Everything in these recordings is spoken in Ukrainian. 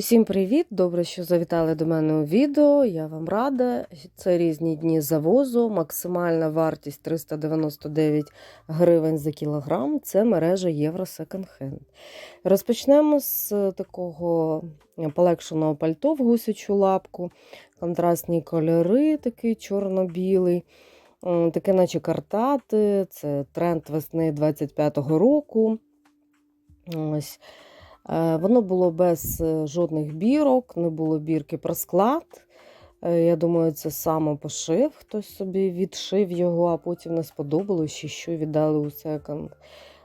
Усім привіт! Добре, що завітали до мене у відео. Я вам рада. Це різні дні завозу. Максимальна вартість 399 гривень за кілограм. Це мережа Євро Second Hand. Розпочнемо з такого полегшеного пальто в гусячу лапку. Контрастні кольори, такий чорно-білий. Таке, наче картати. Це тренд весни 25-го року. Ось. Е, Воно було без е, жодних бірок, не було бірки про склад. Е, Я думаю, це самопошив, хтось собі відшив його, а потім не сподобалось, чи що віддали у секонд.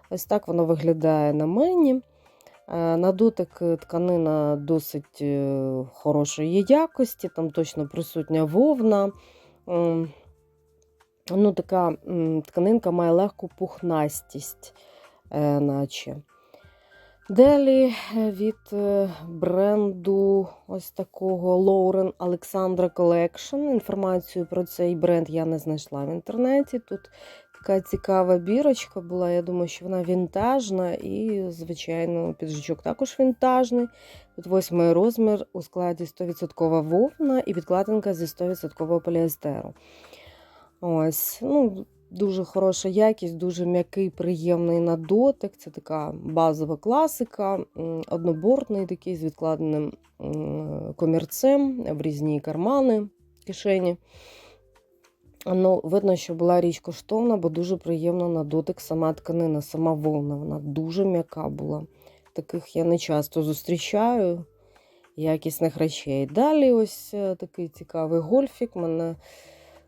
Ось так воно виглядає на мені. На дотик тканина досить хорошої якості, там точно присутня вовна. Ну, така тканинка має легку пухнастість, наче. Далі е, від е, бренду ось такого Lauren Alexandra Collection. Інформацію про цей бренд я не знайшла в інтернеті. Тут така цікава бірочка була. Я думаю, що вона вінтажна і, звичайно, піджачок також вінтажний. Тут восьмий розмір у складі 100% вовна і підкладинка зі 100% поліестеру. Ось, ну, Дуже хороша якість, дуже м'який, приємний на дотик. Це така базова класика, однобортний такий з відкладеним комірцем в різні кармани кишені. Ну, Видно, що була річ коштовна, бо дуже приємна на дотик сама тканина, сама вовна. Вона дуже м'яка була. Таких я не часто зустрічаю якісних речей. Далі ось е, такий цікавий гольфік. Мене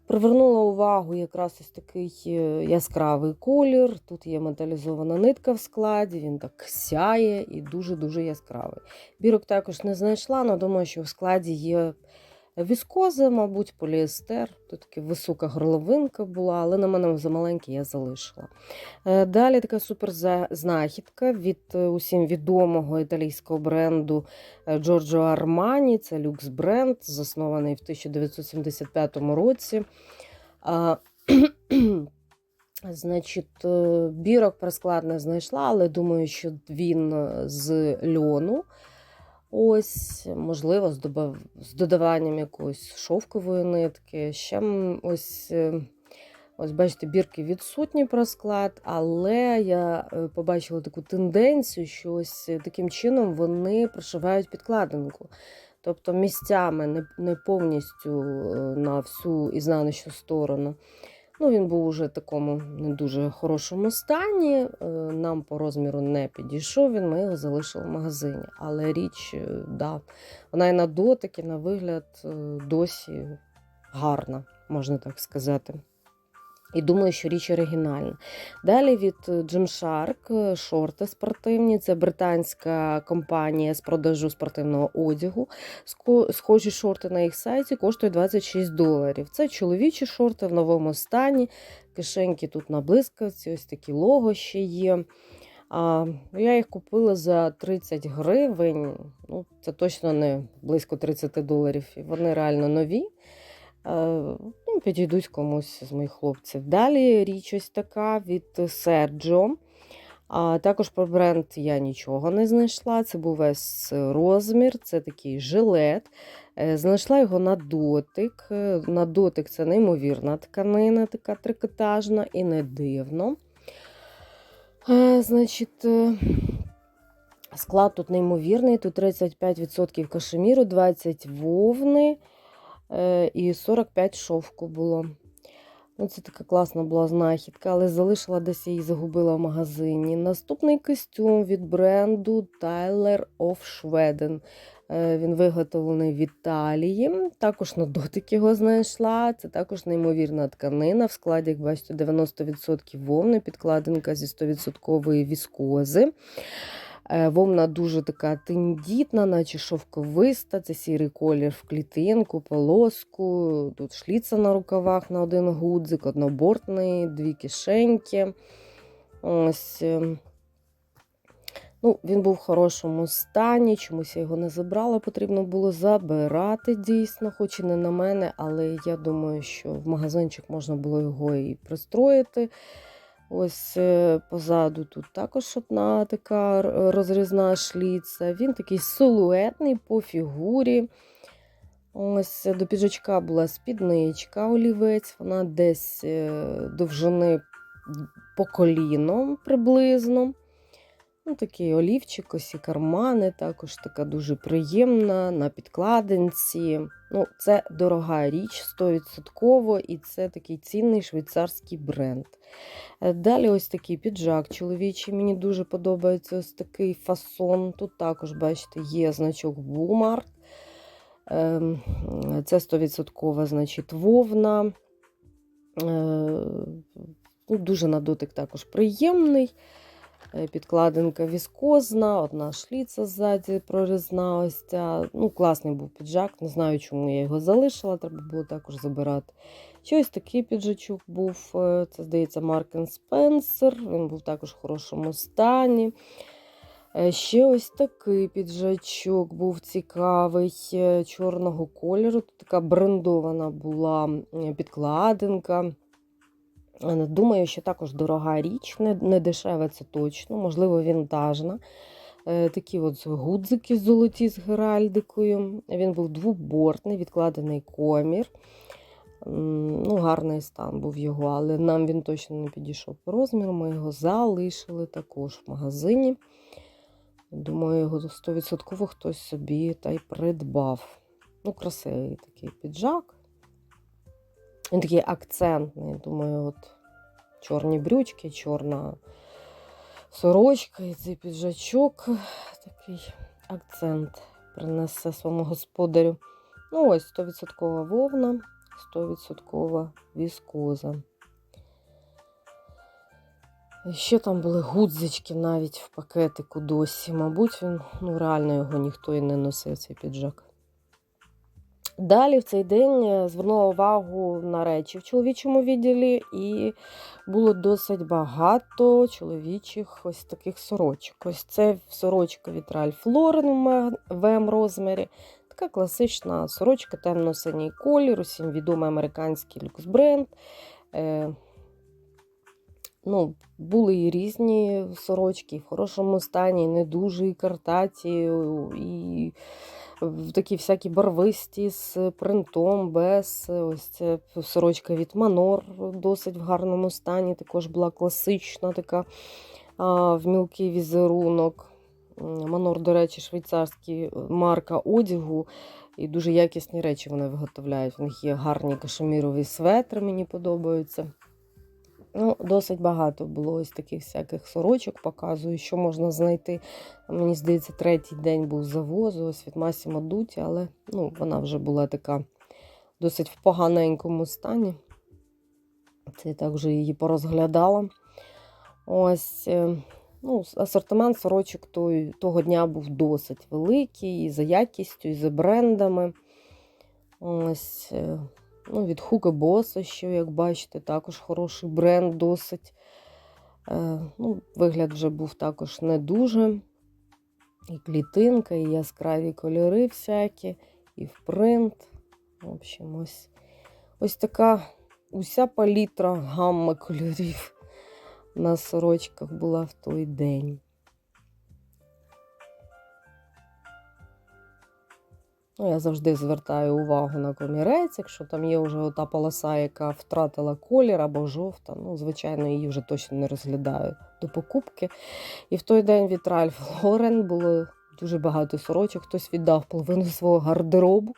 Привернула увагу якраз ось такий е, яскравий колір. Тут є металізована нитка в складі, він так сяє і дуже-дуже яскравий. Бірок також не знайшла, але думаю, що в складі є віскоза, мабуть, поліестер. Тут така висока горловинка була, але на мене замаленький я залишила. Е, Далі така супер знахідка від е, усім відомого італійського бренду Giorgio Armani. Це люкс бренд, заснований в 1975 році. Значить, е, бірок про склад не знайшла, але думаю, що він е, з льону. Ось, можливо, з, з додаванням якоїсь шовкової нитки. Ще ось, е, ось бачите, бірки відсутні про склад, але я е, побачила таку тенденцію, що ось таким чином вони прошивають підкладинку. Тобто місцями не, повністю е, на всю ізнаночну сторону. Ну, Він був уже в такому не дуже хорошому стані. е, Нам по розміру не підійшов він, ми його залишили в магазині. Але річ, е, да, вона і на дотик, і на вигляд е, досі гарна, можна так сказати. І думаю, що річ оригінальна. Далі від е, Gymshark е, шорти спортивні. Це британська компанія з продажу спортивного одягу. Схожі шорти на їх сайті коштують 26 доларів. Це чоловічі шорти в новому стані. Кишеньки тут на блискавці, ось такі лого ще є. А, я їх купила за 30 гривень. Ну, це точно не близько 30 доларів. Вони реально нові. Е, Ну, підійдуть комусь з моїх хлопців. Далі річ ось така від Sergio. А також про бренд я нічого не знайшла. Це був весь розмір, це такий жилет. Е, Знайшла його на дотик. Е, На дотик це неймовірна тканина, така трикотажна і не дивно. Значить, склад тут неймовірний. Тут 35% кашеміру, 20 вовни і 45 шовку було. Ну, Це така класна була знахідка, але залишила десь її загубила в магазині. Наступний костюм від бренду Tyler of Schweden. Е, Він виготовлений в Італії. Також на дотик його знайшла. Це також неймовірна тканина. В складі, як бачите, 90% вовни, підкладинка зі 100% віскози. Е, Вовна дуже така тендітна, наче шовковиста. Це сірий колір в клітинку, полоску. Тут шліца на рукавах на один гудзик, однобортний, дві кишеньки. Ось. е, Ну, Він був в хорошому стані, чомусь я його не забрала, потрібно було забирати дійсно, хоч і не на мене, але я думаю, що в магазинчик можна було його і пристроїти. Ось е, позаду тут також одна така розрізна шліця. Він такий силуетний по фігурі. Ось е, до піджачка була спідничка олівець, вона десь е, довжини по коліном приблизно. Ну, такий олівчик, ось і кармани, також така дуже приємна на підкладинці. Ну, це дорога річ, 100%, і це такий цінний швейцарський бренд. Е, Далі ось такий піджак чоловічий. Мені дуже подобається ось такий фасон. Тут також, бачите, є значок Walmart. Ем, Це 100% значить, вовна. Е, Ну, дуже на дотик також приємний. Е, Підкладинка віскозна, одна шліца ззаді прорізна. Ось ця. Ну, класний був піджак. Не знаю, чому я його залишила, треба було також забирати. Ще ось такий піджачок був. е, Це, здається, Маркен Спенсер. Він був також в хорошому стані. Е, Ще ось такий піджачок був цікавий чорного кольору. Тут така брендована була підкладинка. Е, Думаю, що також дорога річ, не, не дешева це точно, можливо, вінтажна. Е, Такі от гудзики золоті з геральдикою. Він був двобортний, відкладений комір. Ну, гарний стан був його, але нам він точно не підійшов по розміру. Ми його залишили також в магазині. Думаю, його 100% хтось собі та й придбав. Ну, красивий такий піджак. Він такий акцентний. Думаю, от чорні брючки, чорна сорочка і цей піджачок. Такий акцент принесе своєму господарю. Ну, ось 100% вовна, 100% віскоза. І Ще там були гудзички навіть в пакетику досі. Мабуть, він ну, реально його ніхто і не носив, цей піджак. Далі в цей день е, звернула увагу на речі в чоловічому відділі, і було досить багато чоловічих ось таких сорочок. Ось це сорочка від Ralph Lauren в М розмірі. Така класична сорочка, темно-синій колір, усім відомий американський люкс-бренд. Е, ну, були і різні сорочки, і в хорошому стані, і не дуже, і картаті, і такі всякі барвисті з принтом, без. Ось це сорочка від Манор досить в гарному стані. Також була класична така в мілкий візерунок. Манор, до речі, швейцарський марка одягу. І дуже якісні речі вони виготовляють. В них є гарні кашемірові светри, мені подобаються. Ну, досить багато було ось таких всяких сорочок, показую, що можна знайти. Мені здається, третій день був завозу, ось від Масімо Дуті, але ну, вона вже була така досить в поганенькому стані. Це я так вже її порозглядала. Ось, е, ну, асортимент сорочок той, того дня був досить великий, і за якістю, і за брендами. Ось, е, ну, від Hugo Boss, що, як бачите, також хороший бренд досить. Е, ну, Вигляд вже був також не дуже. І клітинка, і яскраві кольори всякі, і принт. В общем, ось, ось така уся палітра гамма кольорів на сорочках була в той день. Ну, я завжди звертаю увагу на комірець, якщо там є вже ота полоса, яка втратила колір або жовта, ну, звичайно, її вже точно не розглядаю до покупки. І в той день від Ralph Lauren було дуже багато сорочок, хтось віддав половину свого гардеробу,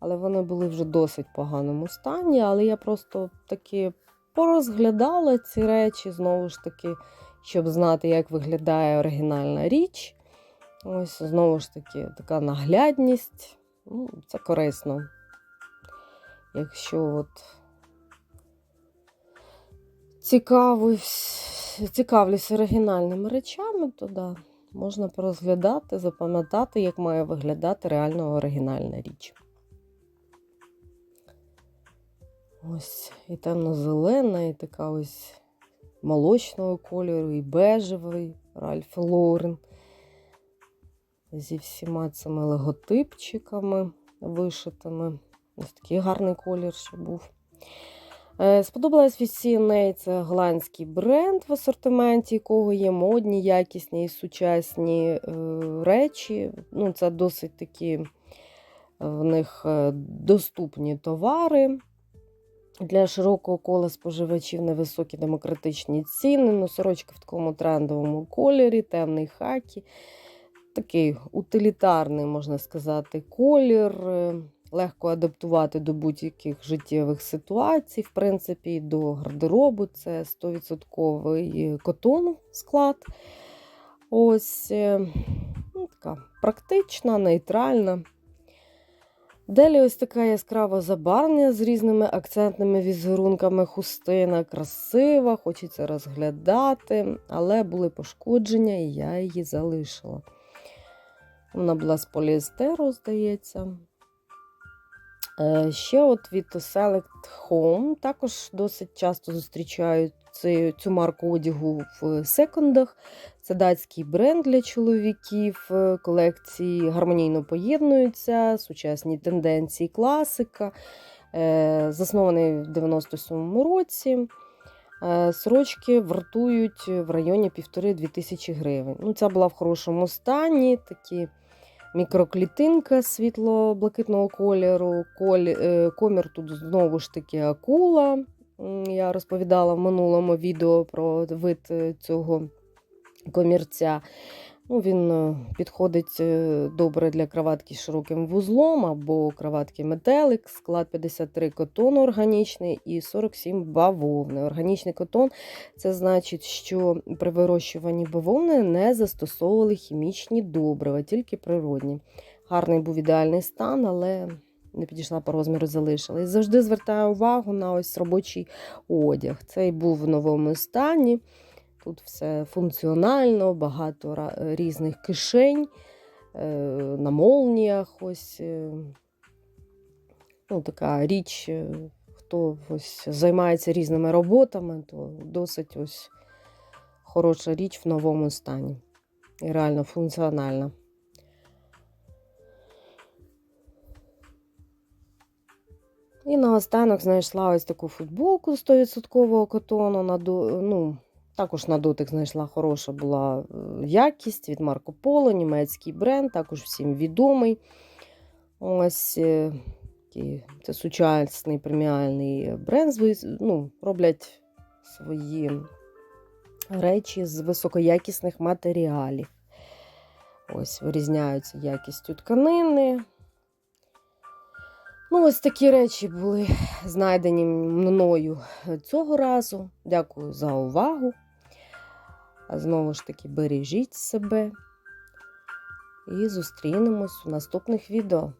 але вони були вже досить поганому стані. Але я просто таки порозглядала ці речі, знову ж таки, щоб знати, як виглядає оригінальна річ. Ось знову ж таки така наглядність. Ну, це корисно. Якщо от цікавусь, цікавлюсь оригінальними речами, то да, можна порозглядати, запам'ятати, як має виглядати реально оригінальна річ. Ось і темно-зелена, і така ось молочного кольору, і бежевий Ральф Лорен зі всіма цими логотипчиками вишитими. Ось такий гарний колір ще був. Е, Сподобалась від CNA, це голландський бренд в асортименті, якого є модні, якісні і сучасні е, речі. Ну, це досить такі е, в них доступні товари. Для широкого кола споживачів невисокі демократичні ціни. Ну, сорочка в такому трендовому кольорі, темний хакі. Такий утилітарний, можна сказати, колір. е, Легко адаптувати до будь-яких життєвих ситуацій. В принципі, до гардеробу це 100% котон склад. Ось е, ну, така практична, нейтральна. Далі ось така яскрава забарвлення з різними акцентними візерунками хустина, красива, хочеться розглядати, але були пошкодження, і я її залишила. Вона була з поліестеру, здається. Е, Ще от від Select Home також досить часто зустрічають цю, марку одягу в секондах. Це датський бренд для чоловіків. е, Колекції гармонійно поєднуються, сучасні тенденції, класика. Е, Заснований в 97-му році. Сорочки вартують в районі 1,5-2 тисячі гривень. Ну, ця була в хорошому стані, такі мікроклітинка світло-блакитного кольору. Коль, е, комір тут знову ж таки акула. Я розповідала в минулому відео про вид е, цього комірця. Ну, він е, підходить е, добре для краватки з широким вузлом або краватки метелик, склад 53 котон органічний і 47 бавовни. Органічний котон це значить, що при вирощуванні бавовни не застосовували хімічні добрива, тільки природні. Гарний був ідеальний стан, але не підійшла по розміру, залишила. І завжди звертаю увагу на ось робочий одяг. Цей був в новому стані. Тут все функціонально, багато різних кишень е, на молніях. Ось е, ну, така річ, е, хто ось займається різними роботами, то досить ось хороша річ в новому стані. І реально функціональна. І наостанок знайшла ось таку футболку 100% котону. На, ну, також на дотик знайшла хороша була е, якість від Марко Поло, німецький бренд, також всім відомий. Ось е, це сучасний преміальний бренд. Ну, роблять свої речі з високоякісних матеріалів. Ось вирізняються якістю тканини. Ну, ось такі речі були знайдені мною цього разу. Дякую за увагу. А Знову ж таки, бережіть себе і зустрінемось у наступних відео.